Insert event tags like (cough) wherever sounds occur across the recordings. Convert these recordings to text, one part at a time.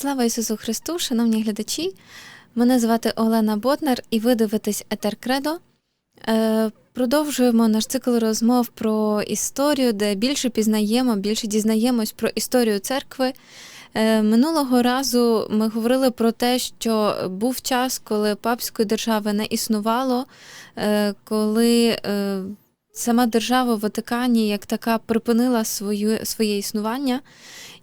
Слава Ісусу Христу, шановні глядачі! Мене звати Олена Ботнар, і ви дивитесь Етер Кредо. Е, Продовжуємо наш цикл розмов про історію, де більше пізнаємо, більше дізнаємось про історію церкви. Е, Минулого разу ми говорили про те, що був час, коли папської держави не існувало, е, коли сама держава в Ватикані як така припинила свою, своє існування.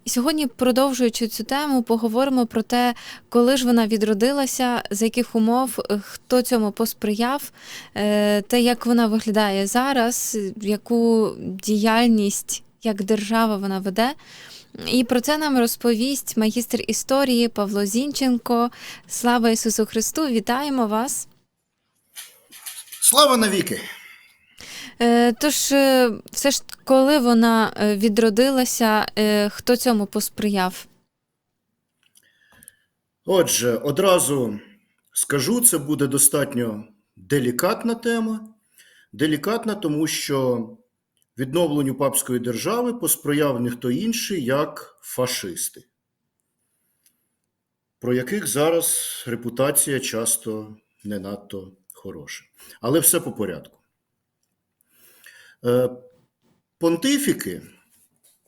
Сьогодні, продовжуючи цю тему, поговоримо про те, коли ж вона відродилася, за яких умов, е, хто цьому посприяв, е, те, як вона виглядає зараз, яку діяльність як держава вона веде. І про це нам розповість магістр історії Павло Зінченко. Слава Ісусу Христу! Вітаємо вас! Слава навіки! Е, Тож, е, все ж коли вона е, відродилася, хто цьому посприяв? Отже, одразу скажу, це буде достатньо делікатна тема. Делікатна, тому що відновленню папської держави посприяв ніхто інший, як фашисти, про яких зараз репутація часто не надто хороша. Але все по порядку. Е, Понтифіки,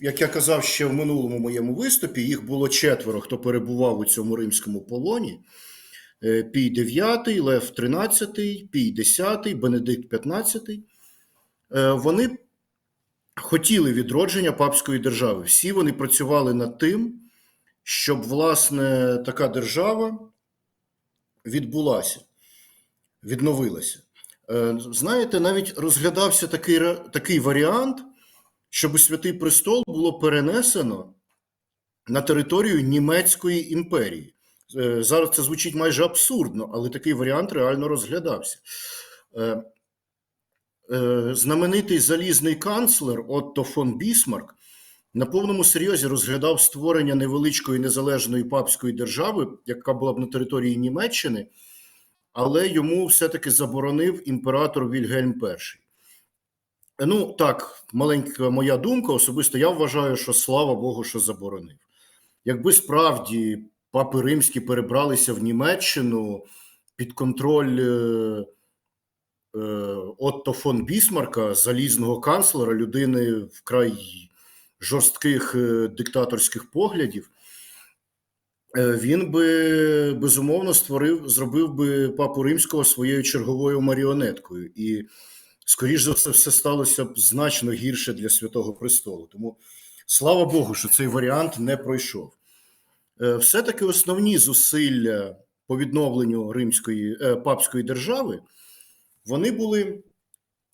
як я казав ще в минулому моєму виступі, їх було четверо, хто перебував у цьому римському полоні. Е, Пій 9, Лев 13, Пій 10, Бенедикт 15. Е, Вони хотіли відродження папської держави. Всі вони працювали над тим, щоб власне така держава відбулася, відновилася. Е, Знаєте, навіть розглядався такий, такий варіант, щоб Святий Престол було перенесено на територію Німецької імперії. Е, Зараз це звучить майже абсурдно, але такий варіант реально розглядався. Е, Знаменитий залізний канцлер Отто фон Бісмарк на повному серйозі розглядав створення невеличкої незалежної папської держави, яка була б на території Німеччини, але йому все-таки заборонив імператор Вільгельм І. Ну, так, маленька моя думка. Особисто я вважаю, що слава Богу, що заборонив. Якби справді папи римські перебралися в Німеччину під контроль е, е, Отто фон Бісмарка, залізного канцлера, людини вкрай жорстких е, диктаторських поглядів, він би безумовно створив, зробив би папу римського своєю черговою маріонеткою. І скоріш за все, все сталося б значно гірше для Святого Престолу. Тому слава Богу, що цей варіант не пройшов. Е, Все-таки основні зусилля по відновленню римської е, папської держави вони були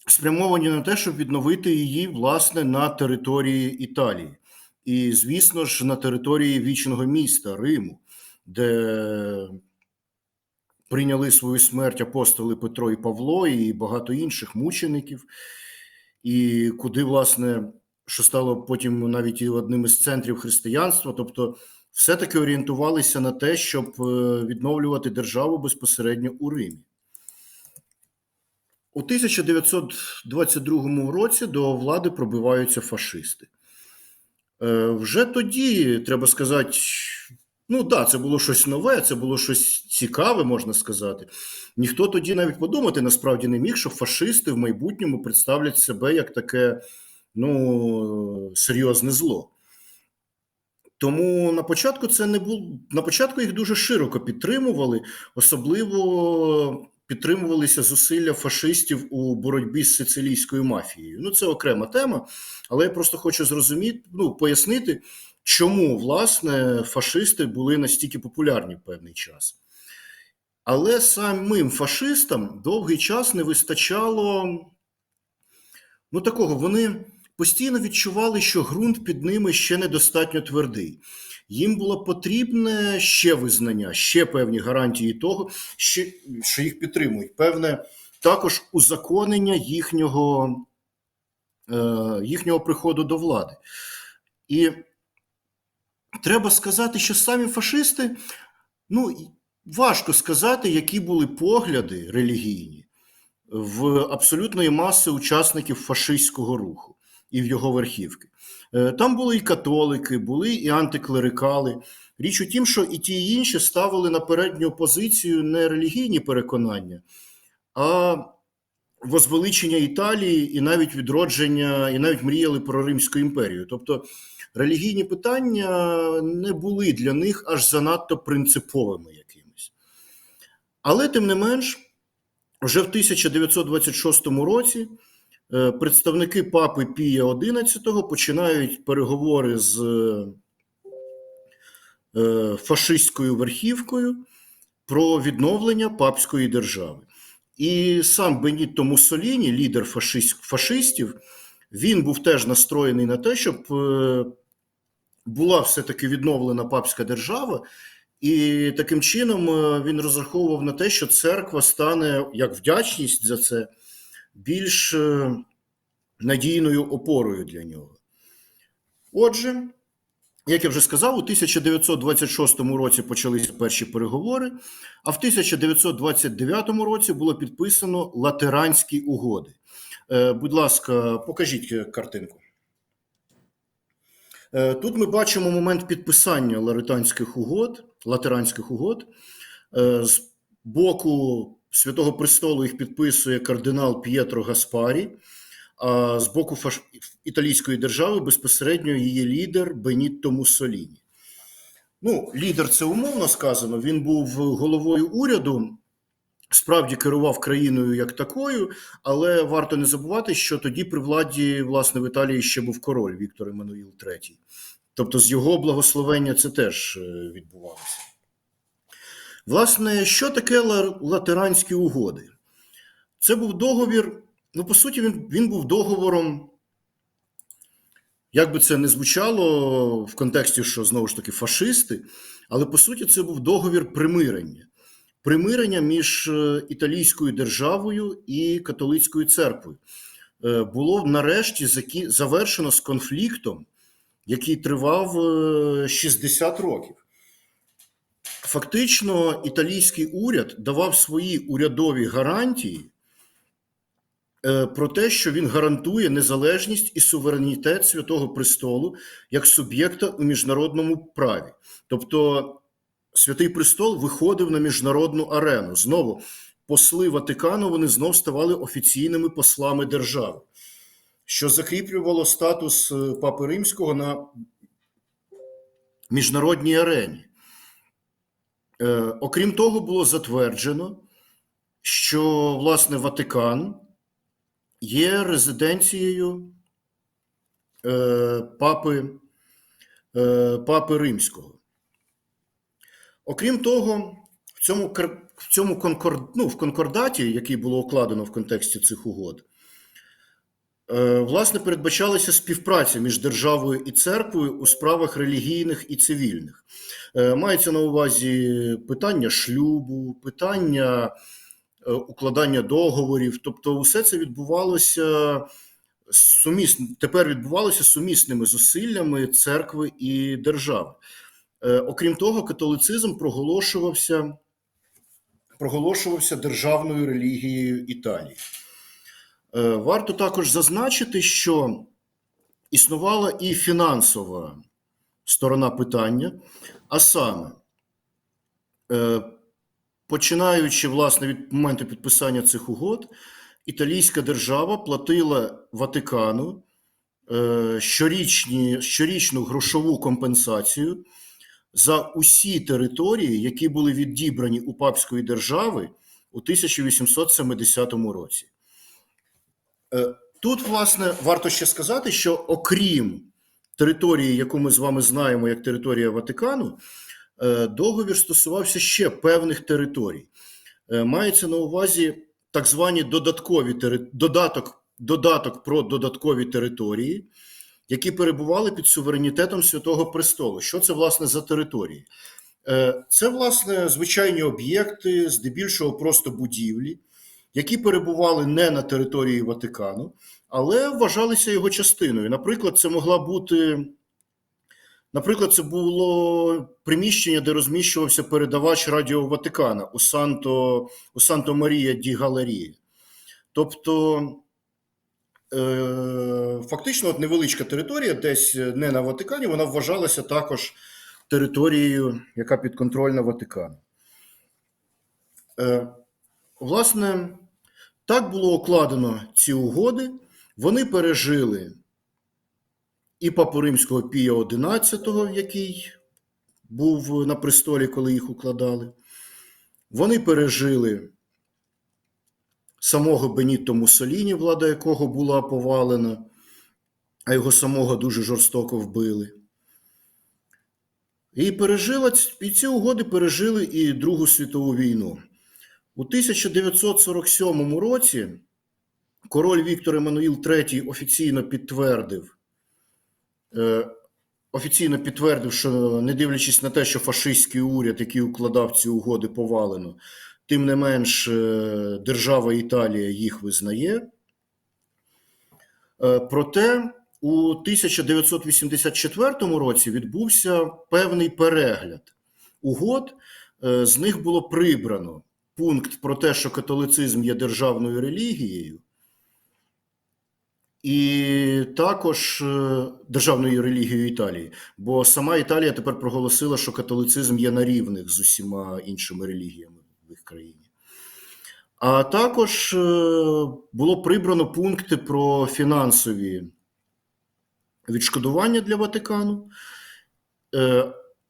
спрямовані на те, щоб відновити її власне на території Італії. І, звісно ж, на території вічного міста Риму, де прийняли свою смерть апостоли Петро і Павло, і багато інших мучеників, і куди, власне, що стало потім навіть і одним із центрів християнства, тобто все-таки орієнтувалися на те, щоб е, відновлювати державу безпосередньо у Римі. У 1922 році до влади пробиваються фашисти. Е, Вже тоді, треба сказати, ну так, да, це було щось нове, це було щось цікаве, можна сказати. Ніхто тоді навіть подумати насправді не міг, що фашисти в майбутньому представлять себе як таке ну, серйозне зло. Тому на початку це не було. На початку їх дуже широко підтримували, особливо підтримувалися зусилля фашистів у боротьбі з сицилійською мафією. Ну, це окрема тема, але я просто хочу зрозуміти, ну, пояснити, чому власне фашисти були настільки популярні в певний час. Але самим фашистам довгий час не вистачало ну, такого. Вони постійно відчували, що ґрунт під ними ще недостатньо твердий. Їм було потрібне ще визнання, ще певні гарантії того, що їх підтримують. Певне також узаконення їхнього, е, їхнього приходу до влади. І треба сказати, що самі фашисти, ну, важко сказати, які були погляди релігійні в абсолютної маси учасників фашистського руху і в його верхівки. Е, Там були і католики, були і антиклерикали. Річ у тім, що і ті, і інші ставили на передню позицію не релігійні переконання, а возвеличення Італії і навіть відродження, і навіть мріяли про Римську імперію. Тобто релігійні питання не були для них аж занадто принциповими якимись. Але, тим не менш, вже в 1926 році представники папи Пія XI починають переговори з е, фашистською верхівкою про відновлення папської держави. І сам Бенітто Муссоліні, лідер фашист, фашистів, він був теж настроєний на те, щоб е, була все-таки відновлена папська держава, і таким чином е, він розраховував на те, що церква стане як вдячність за це більш е, надійною опорою для нього. Отже, як я вже сказав, у 1926 році почалися перші переговори, а в 1929 році було підписано Латеранські угоди. Е, Будь ласка, покажіть картинку. Е, Тут ми бачимо момент підписання латеранських угод, латеранських угод. З боку Святого Престолу їх підписує кардинал П'єтро Гаспарі, а з боку фаш... італійської держави безпосередньо її лідер Бенітто Муссоліні. Ну, лідер це умовно сказано. Він був головою уряду, справді керував країною як такою, але варто не забувати, що тоді при владі, власне, в Італії ще був король Віктор Еммануїл III. Тобто, з його благословення це теж е, відбувалося. Власне, що таке латеранські угоди? Це був договір. Ну, по суті, він, він був договором. Як би це не звучало в контексті, що знову ж таки фашисти, але по суті це був договір примирення. Примирення між е, італійською державою і католицькою церквою Е, було нарешті завершено з конфліктом, який тривав е, 60 років. Фактично, італійський уряд давав свої урядові гарантії е, про те, що він гарантує незалежність і суверенітет Святого Престолу як суб'єкта у міжнародному праві. Тобто, Святий Престол виходив на міжнародну арену. Знову посли Ватикану вони знов ставали офіційними послами держави, що закріплювало статус е, Папи Римського на міжнародній арені. Е, окрім того, було затверджено, що власне Ватикан є резиденцією е, папи, е, папи Римського. Окрім того, в цьому, в цьому конкорд, ну, в конкордаті, який було укладено в контексті цих угод, власне, передбачалася співпраця між державою і церквою у справах релігійних і цивільних. Е, Мається на увазі питання шлюбу, питання е, укладання договорів. Тобто, усе це відбувалося сумісно, тепер відбувалося сумісними зусиллями церкви і держави. Е, Окрім того, католицизм проголошувався, проголошувався державною релігією Італії. Е, Варто також зазначити, що існувала і фінансова сторона питання, а саме, е, починаючи власне від моменту підписання цих угод, італійська держава платила Ватикану е, щорічні, щорічну грошову компенсацію за усі території, які були відібрані у папської держави у 1870 році. Е, Тут, власне, варто ще сказати, що окрім території, яку ми з вами знаємо як територія Ватикану, е, договір стосувався ще певних територій. Е, Мається на увазі так звані додаткові додаток, додаток про додаткові території, які перебували під суверенітетом Святого Престолу. Що це, власне, за території? Це, власне, звичайні об'єкти, здебільшого просто будівлі, які перебували не на території Ватикану, але вважалися його частиною. Наприклад, це могла бути. Наприклад, це було приміщення, де розміщувався передавач Радіо Ватикана у Санто, у Санто Марія ді Галерії. Тобто, е, фактично, от невеличка територія, десь не на Ватикані, вона вважалася також територією, яка підконтрольна Ватикану. Е, Власне, так було укладено ці угоди. Вони пережили і Папу Римського Пія XI, який був на престолі, коли їх укладали. Вони пережили самого Бенітто Муссоліні, влада якого була повалена, а його самого дуже жорстоко вбили. І пережила і ці угоди пережили і Другу світову війну. У 1947 році король Віктор Еммануїл III офіційно підтвердив, е, офіційно підтвердив, що не дивлячись на те, що фашистський уряд, який укладав ці угоди, повалено, тим не менш е, держава Італія їх визнає. Е, Проте у 1984 році відбувся певний перегляд угод. З них було прибрано пункт про те, що католицизм є державною релігією, і також е, державною релігією Італії. Бо сама Італія тепер проголосила, що католицизм є на рівних з усіма іншими релігіями в їх країні. А також е, було прибрано пункти про фінансові відшкодування для Ватикану.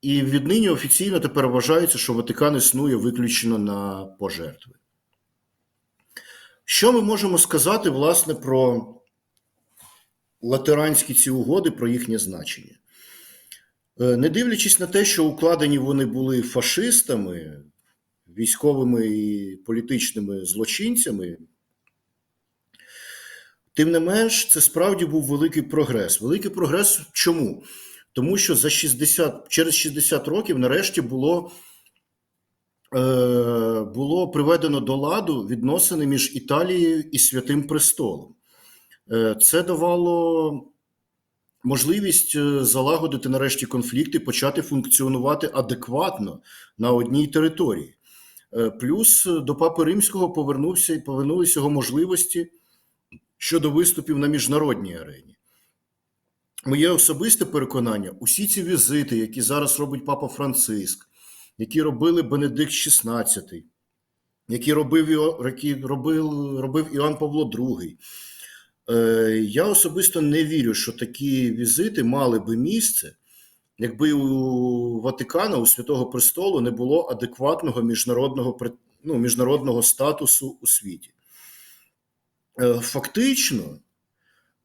І віднині офіційно тепер вважається, що Ватикан існує виключно на пожертви. Що ми можемо сказати, власне, про латеранські ці угоди, про їхнє значення? Е, Не дивлячись на те, що укладені вони були фашистами, військовими і політичними злочинцями, тим не менш, це справді був великий прогрес. Великий прогрес чому? Тому що за 60, через 60 років нарешті було, е, було приведено до ладу відносини між Італією і Святим Престолом. Е, це давало можливість е, залагодити нарешті конфлікти, почати функціонувати адекватно на одній території. Е, Плюс е, до Папи Римського повернувся і повернулися його можливості щодо виступів на міжнародній арені. Моє особисте переконання: усі ці візити, які зараз робить Папа Франциск, які робили Бенедикт XVI, які робив, які робив, робив Іоанн Павло II, е, я особисто не вірю, що такі візити мали би місце, якби у Ватикана, у Святого Престолу не було адекватного міжнародного, ну, міжнародного статусу у світі. Е, Фактично,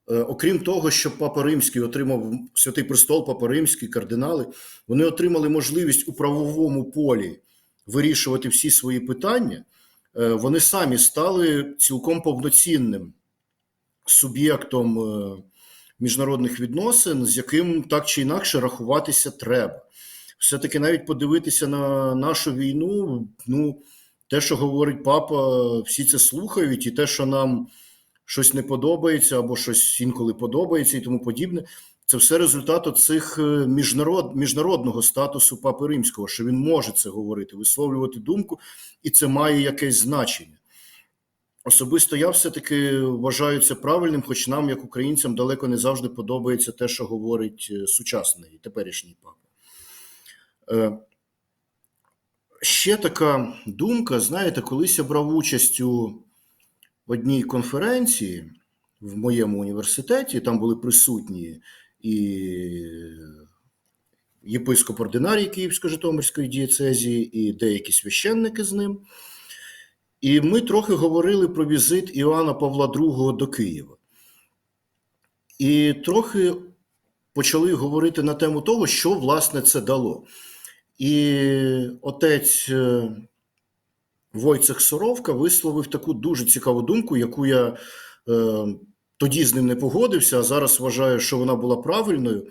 Окрім того, що Папа Римський отримав Святий Престол, Папа Римський, кардинали, вони отримали можливість у правовому полі вирішувати всі свої питання. Е, Вони самі стали цілком повноцінним суб'єктом е, міжнародних відносин, з яким так чи інакше рахуватися треба. Все-таки навіть подивитися на нашу війну, ну, те, що говорить папа, всі це слухають, і те, що нам щось не подобається або щось інколи подобається і тому подібне. Це все результат цих міжнарод, міжнародного статусу Папи Римського, що він може це говорити, висловлювати думку, і це має якесь значення. Особисто я все-таки вважаю це правильним, хоч нам, як українцям, далеко не завжди подобається те, що говорить е, сучасний теперішній папа. Е, Ще така думка: знаєте, колись я брав участь у одній конференції в моєму університеті, там були присутні і єпископ ординарій Київсько-Житомирської дієцезії, і деякі священники з ним. І ми трохи говорили про візит Іоанна Павла II до Києва. І трохи почали говорити на тему того, що власне це дало. І отець е, Войцех Соровка висловив таку дуже цікаву думку, яку я е, тоді з ним не погодився, а зараз вважаю, що вона була правильною.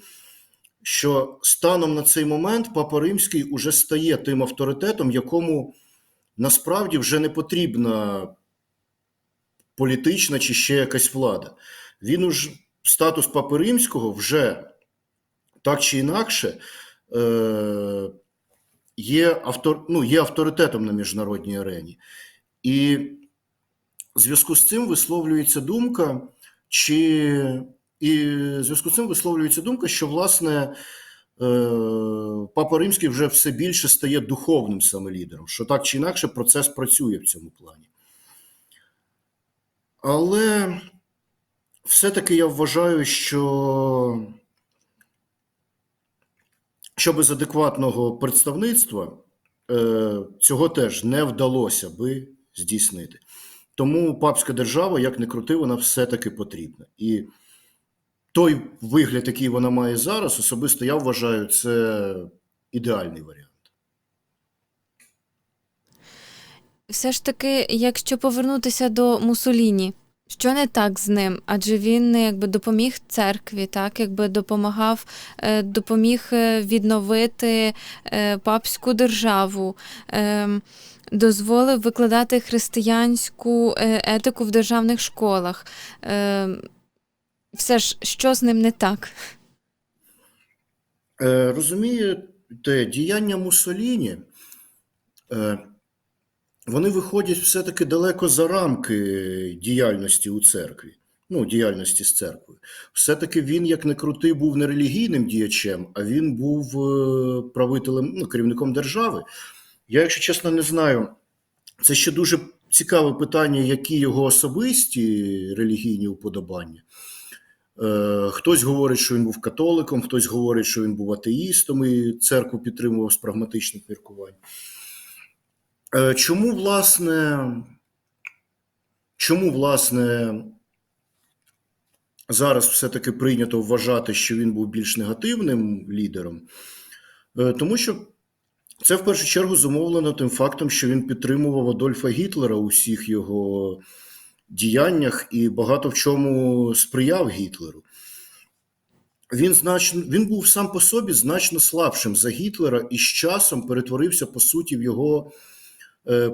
Що станом на цей момент Папа Римський уже стає тим авторитетом, якому насправді вже не потрібна політична чи ще якась влада. Він уж статус Папи Римського вже так чи інакше е, є, автор, ну, є авторитетом на міжнародній арені. І в зв'язку з цим висловлюється думка, чи і в зв'язку з цим висловлюється думка, що власне Папа Римський вже все більше стає духовним саме лідером, що так чи інакше процес працює в цьому плані. Але все-таки я вважаю, що, що без адекватного представництва е, цього теж не вдалося би здійснити. Тому папська держава, як не крути, вона все-таки потрібна. І той вигляд, який вона має зараз, особисто я вважаю, це ідеальний варіант. Все ж таки, якщо повернутися до Мусоліні, що не так з ним? Адже він якби допоміг церкві, так якби допомагав, е, допоміг е, відновити е, папську державу, е, дозволив викладати християнську етику в державних школах. Е, Все ж, що з ним не так? Розумієте, діяння Муссоліні, е, вони виходять все-таки далеко за рамки діяльності у церкві, ну, діяльності з церквою. Все-таки він, як не крутий, був не релігійним діячем, а він був е, правителем, ну, керівником держави. Я, якщо чесно, не знаю. Це ще дуже цікаве питання, які його особисті релігійні уподобання. Е, Хтось говорить, що він був католиком, хтось говорить, що він був атеїстом і церкву підтримував з прагматичних міркувань. Е, Чому, власне, чому, власне, зараз все-таки прийнято вважати, що він був більш негативним лідером? Е, Тому що це в першу чергу зумовлено тим фактом, що він підтримував Адольфа Гітлера у всіх його діяннях і багато в чому сприяв Гітлеру. Він значно він був сам по собі значно слабшим за Гітлера і з часом перетворився по суті в його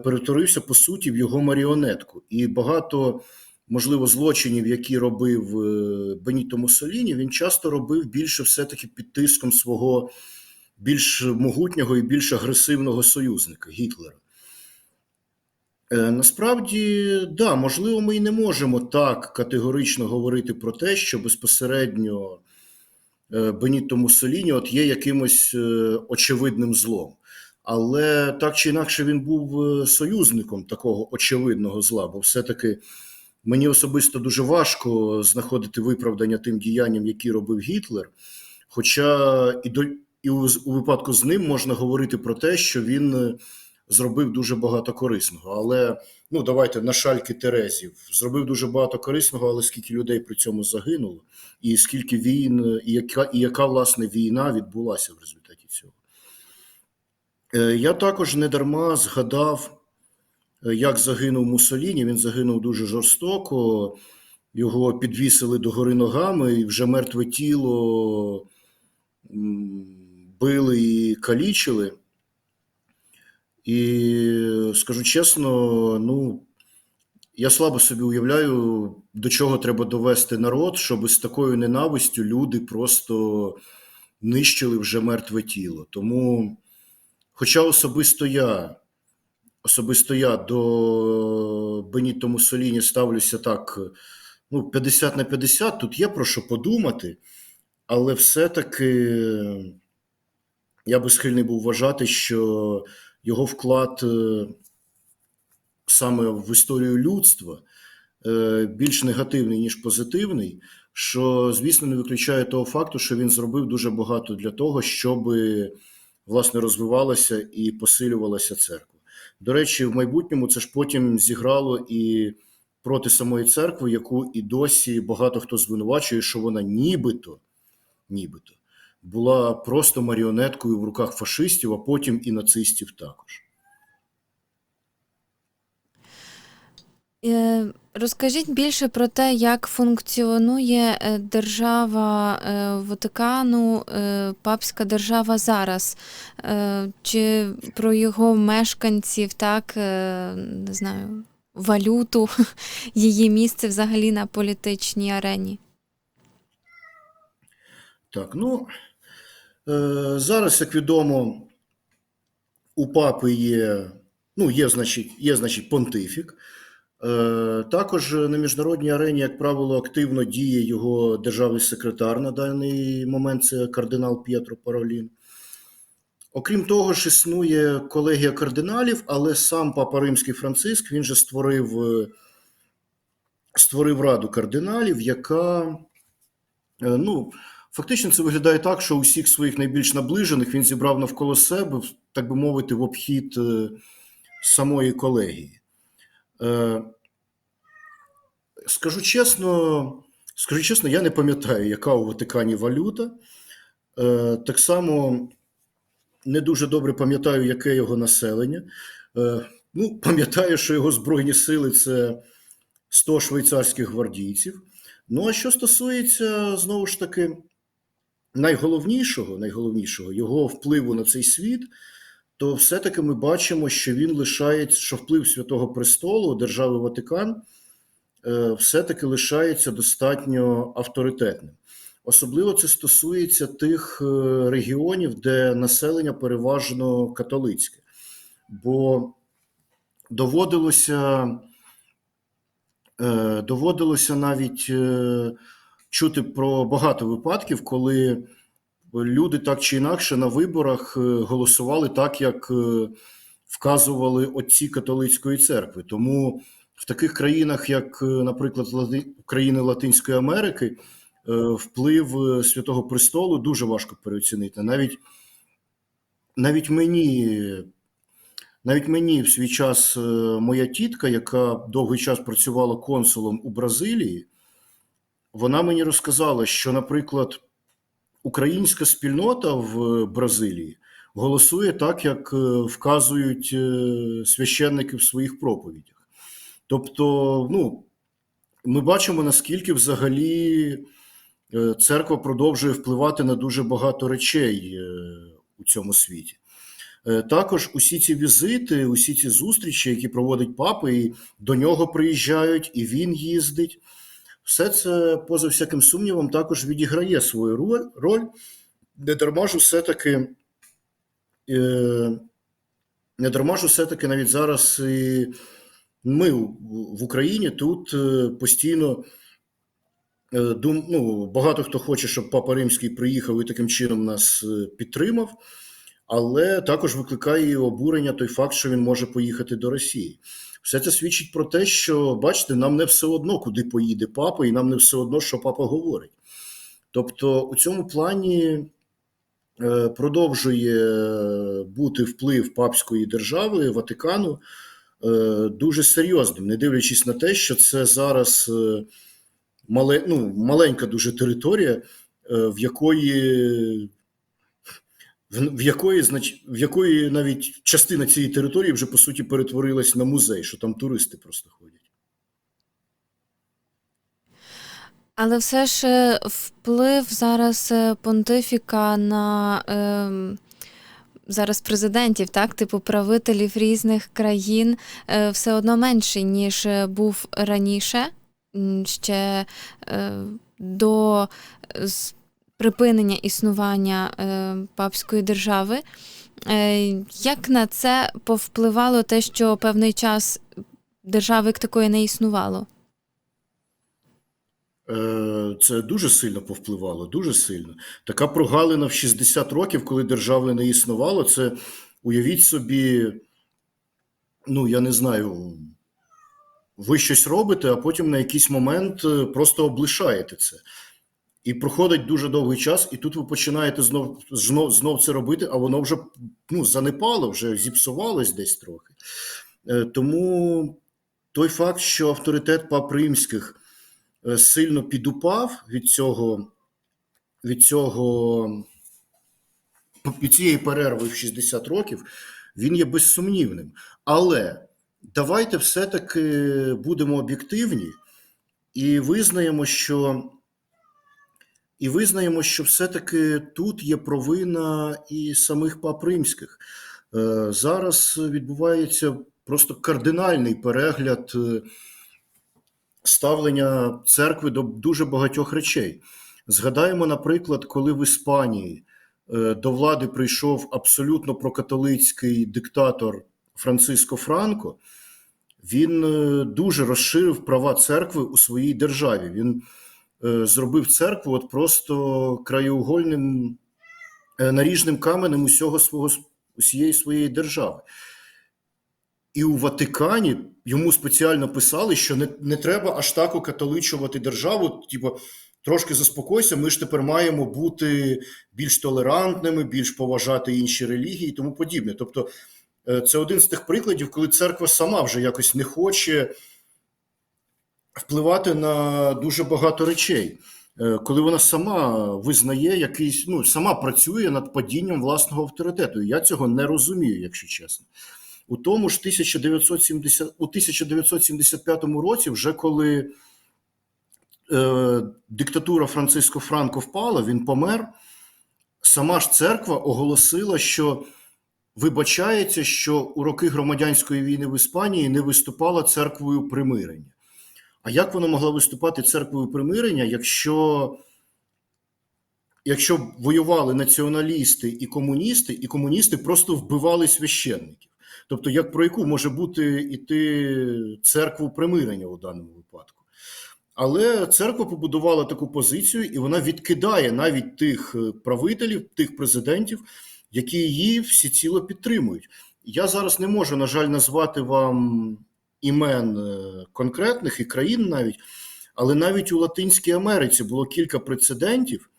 перетворився по суті в його маріонетку. І багато, можливо, злочинів, які робив е, Беніто Муссоліні, він часто робив більше все-таки під тиском свого більш могутнього і більш агресивного союзника Гітлера. Е, Насправді, да, можливо, ми і не можемо так категорично говорити про те, що безпосередньо е, Беніто Муссоліні от є якимось е, очевидним злом. Але так чи інакше він був е, союзником такого очевидного зла, бо все-таки мені особисто дуже важко знаходити виправдання тим діянням, які робив Гітлер. Хоча і, до, і у, у випадку з ним можна говорити про те, що він е, зробив дуже багато корисного. Але ну давайте на шальки Терезів зробив дуже багато корисного, але скільки людей при цьому загинуло, і скільки війн, і яка, і яка власне війна відбулася в результаті Я також не дарма згадав, е, як загинув Муссоліні. Він загинув дуже жорстоко. Його підвісили догори ногами, і вже мертве тіло били і калічили. І скажу чесно, ну я слабо собі уявляю, до чого треба довести народ, щоб з такою ненавистю люди просто нищили вже мертве тіло. Тому, хоча особисто я, особисто я до Беніто Муссоліні ставлюся так, ну, 50 на 50, тут є про що подумати, але все-таки я би схильний був вважати, що його вклад е, саме в історію людства е, більш негативний, ніж позитивний, що, звісно, не виключає того факту, що він зробив дуже багато для того, щоб власне розвивалася і посилювалася церква. До речі, в майбутньому це ж потім зіграло і проти самої церкви, яку і досі багато хто звинувачує, що вона нібито, нібито була просто маріонеткою в руках фашистів, а потім і нацистів також. Розкажіть більше про те, як функціонує е, держава е, Ватикану, е, папська держава зараз, Е, чи про його мешканців, так, е, не знаю, валюту, (laughs) її місце взагалі на політичній арені. Так, ну е, зараз, як відомо, у папи є, ну, є, значить, є, значить, понтифік. Е, Також на міжнародній арені, як правило, активно діє його державний секретар на даний момент це кардинал П'єтро Паролін. Окрім того ж, існує колегія кардиналів, але сам Папа Римський Франциск він же створив, е, створив раду кардиналів, яка е, ну, фактично це виглядає так, що усіх своїх найбільш наближених він зібрав навколо себе, так би мовити, в обхід самої колегії. Е, Скажу чесно, скажу чесно, я не пам'ятаю, яка у Ватикані валюта. Е, Так само не дуже добре пам'ятаю, яке його населення. Е, Ну, пам'ятаю, що його збройні сили це 100 швейцарських гвардійців. Ну, а що стосується знову ж таки найголовнішого, найголовнішого його впливу на цей світ, то все-таки ми бачимо, що він лишається, що вплив Святого Престолу, держави Ватикан, е, все-таки лишається достатньо авторитетним. Особливо це стосується тих е, регіонів, де населення переважно католицьке, бо доводилося, е, доводилося навіть чути про багато випадків, коли люди так чи інакше на виборах е, голосували так, як е, вказували отці католицької церкви. Тому в таких країнах, як, е, наприклад, країни Латинської Америки, вплив Святого Престолу дуже важко переоцінити. Навіть, навіть мені. Навіть мені в свій час моя тітка, яка довгий час працювала консулом у Бразилії, вона мені розказала, що, наприклад, українська спільнота в Бразилії голосує так, як е, вказують е, священники в своїх проповідях. Тобто, ну, ми бачимо, наскільки взагалі е, церква продовжує впливати на дуже багато речей е, у цьому світі. Е, Також усі ці візити, усі ці зустрічі, які проводить папа, і до нього приїжджають, і він їздить. Все це, поза всяким сумнівом, також відіграє свою роль. Не дарма ж все-таки, е, не дарма ж все-таки навіть зараз і ми в Україні тут е, постійно е, дум, ну, багато хто хоче, щоб Папа Римський приїхав і таким чином нас підтримав, але також викликає обурення той факт, що він може поїхати до Росії. Все це свідчить про те, що бачите, нам не все одно, куди поїде папа, і нам не все одно, що папа говорить. Тобто, у цьому плані е, продовжує бути вплив папської держави Ватикану е, дуже серйозним, не дивлячись на те, що це зараз е, мале, ну, маленька дуже територія, в якої в, якої, в якої навіть частина цієї території вже по суті перетворилась на музей, що там туристи просто ходять. Але все ж е, вплив зараз е, понтифіка на ем, зараз президентів, так, типу правителів різних країн, е, все одно менший, ніж е, був раніше, ще е, до е, з- припинення існування е, папської держави. Е, як на це повпливало те, що певний час держави як такої не існувало? Е, Це дуже сильно повпливало, дуже сильно. Така прогалина в 60 років, коли держави не існувало, це уявіть собі, ну я не знаю, ви щось робите, а потім на якийсь момент просто облишаєте це. І проходить дуже довгий час, і тут ви починаєте знов, знов, знов це робити, а воно вже ну, занепало, вже зіпсувалось десь трохи. Е, Тому той факт, що авторитет пап римських е, сильно підупав від цього, від цього від цієї перерви в 60 років, він є безсумнівним. Але давайте все-таки будемо об'єктивні і визнаємо, що і визнаємо, що все-таки тут є провина і самих пап римських. Е, Зараз відбувається просто кардинальний перегляд е, ставлення церкви до дуже багатьох речей. Згадаємо, наприклад, коли в Іспанії е, до влади прийшов абсолютно прокатолицький диктатор Франциско Франко, він дуже розширив права церкви у своїй державі. Він зробив церкву от просто краєугольним е, наріжним каменем усього свого усієї своєї держави. І у Ватикані йому спеціально писали, що не, не треба аж так окатоличувати державу. Типу, трошки заспокойся, ми ж тепер маємо бути більш толерантними, більш поважати інші релігії і тому подібне. Тобто, е, це один з тих прикладів, коли церква сама вже якось не хоче впливати на дуже багато речей. Е, Коли вона сама визнає якийсь, ну сама працює над падінням власного авторитету. Я цього не розумію, якщо чесно. У тому ж 1970, у 1975 році, вже коли е, диктатура Франциско Франко впала, він помер. Сама ж церква оголосила, що вибачається, що у роки громадянської війни в Іспанії не виступала церквою примирення. А як вона могла виступати церквою примирення, якщо, якщо воювали націоналісти і комуністи, і комуністи просто вбивали священників? Тобто, як про яку може бути іти церкву примирення у даному випадку? Але церква побудувала таку позицію, і вона відкидає навіть тих е, правителів, тих президентів, які її всіціло підтримують. Я зараз не можу, на жаль, назвати вам імен е, конкретних і країн навіть, але навіть у Латинській Америці було кілька прецедентів,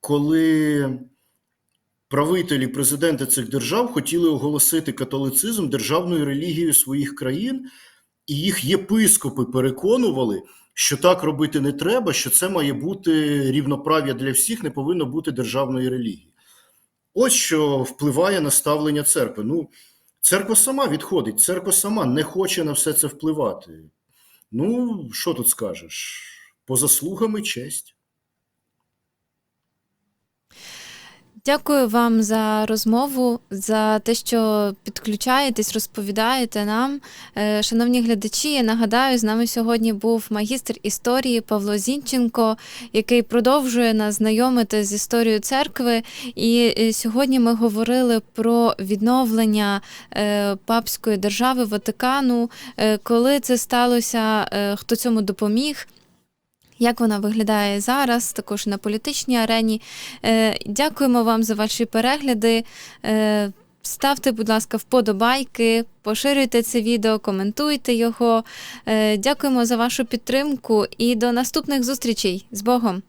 коли правителі, президенти цих держав хотіли оголосити католицизм державною релігією своїх країн, і їх єпископи переконували, що так робити не треба, що це має бути рівноправ'я для всіх, не повинно бути державної релігії. Ось що впливає на ставлення церкви. Ну, церква сама відходить, церква сама не хоче на все це впливати. Ну, що тут скажеш? По заслугами честь. Дякую вам за розмову, за те, що підключаєтесь, розповідаєте нам. Е, Шановні глядачі, я нагадаю, з нами сьогодні був магістр історії Павло Зінченко, який продовжує нас знайомити з історією церкви. І е, сьогодні ми говорили про відновлення е, папської держави Ватикану, коли це сталося, хто цьому допоміг. Як вона виглядає зараз, також на політичній арені. Е, Дякуємо вам за ваші перегляди. Е, Ставте, будь ласка, вподобайки, поширюйте це відео, коментуйте його. Е, Дякуємо за вашу підтримку і до наступних зустрічей з Богом!